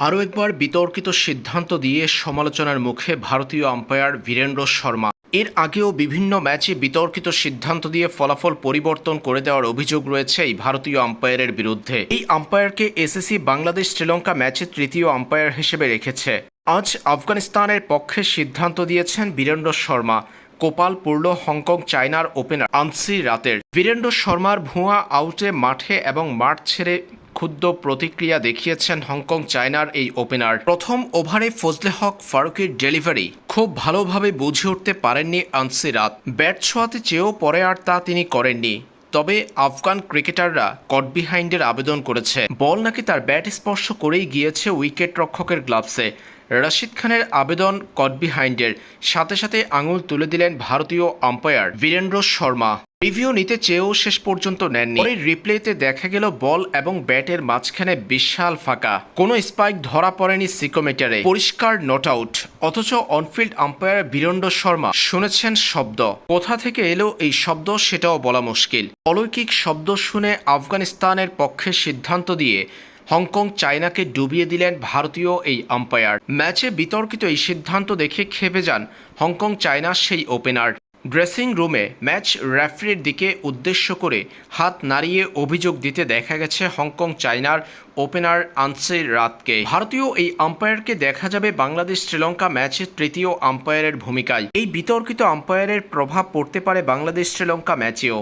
আরও একবার বিতর্কিত সিদ্ধান্ত দিয়ে সমালোচনার মুখে ভারতীয় আম্পায়ার বীরেন্দ্র শর্মা। এর আগেও বিভিন্ন ম্যাচে বিতর্কিত সিদ্ধান্ত দিয়ে ফলাফল পরিবর্তন করে দেওয়ার অভিযোগ রয়েছে এই ভারতীয় আম্পায়ারের বিরুদ্ধে। এই আম্পায়ারকে এসএসসি বাংলাদেশ শ্রীলঙ্কা ম্যাচে তৃতীয় আম্পায়ার হিসেবে রেখেছে। আজ আফগানিস্তানের পক্ষে সিদ্ধান্ত দিয়েছেন বীরেন্দ্র শর্মা, কোপাল পড়ল হংকং চায়নার ওপেনার আনসি রাতের। বীরেন্দ্র শর্মার ভুয়া আউটে মাঠে এবং মাঠ ছেড়ে ক্ষুদ্র প্রতিক্রিয়া দেখিয়েছেন হংকং চায়নার এই ওপেনার। প্রথম ওভারে ফজলে হক ফারুকের ডেলিভারি। খুব ভালোভাবে বুঝে উঠতে পারেননি আনসি রাত। ব্যাট ছোঁয়াতে চেয়েও পরে আর তা তিনি করেননি। তবে আফগান ক্রিকেটাররা কট বিহাইন্ডের আবেদন করেছে। বল নাকি তার ব্যাট স্পর্শ করেই গিয়েছে উইকেট রক্ষকের গ্লাভসে। রশিদ খানের আবেদন কট বিহাইন্ডের সাথে সাথে আঙুল তুলে দিলেন ভারতীয় আম্পায়ার বীরেন্দ্র শর্মা। রিভিউ নিতে চেয়েও শেষ পর্যন্ত নেননি। পরে রিপ্লেতে দেখা গেল বল এবং ব্যাটের মাঝখানে বিশাল ফাঁকা। কোনো স্পাইক ধরা পড়েনি সিকোমিটারে। পরিষ্কার নট আউট। অথচ on field umpire Virender Sharma শুনেছেন শব্দ। কোথা থেকে এলো এই শব্দ সেটাও বলা মুশকিল। অলৌকিক শব্দ শুনে আফগানিস্তানের পক্ষে সিদ্ধান্ত দিয়ে হংকং চায়নাকে ডুবিয়ে দিলেন ভারতীয় এই আম্পায়ার। ম্যাচে বিতর্কিত এই সিদ্ধান্ত দেখে খেপে যান হংকং চায়নার সেই ওপেনার। ড্রেসিং রুমে ম্যাচ রেফারির দিকে উদ্দেশ্য করে হাত নাড়িয়ে অভিযোগ দিতে দেখা গেছে হংকং চায়নার ওপেনার আনসে রাতকে। ভারতীয় এই আম্পায়ারকে দেখা যাবে বাংলাদেশ শ্রীলঙ্কা ম্যাচের তৃতীয় আম্পায়ারের ভূমিকায়। এই বিতর্কিত আম্পায়ারের প্রভাব পড়তে পারে বাংলাদেশ শ্রীলঙ্কা ম্যাচেও।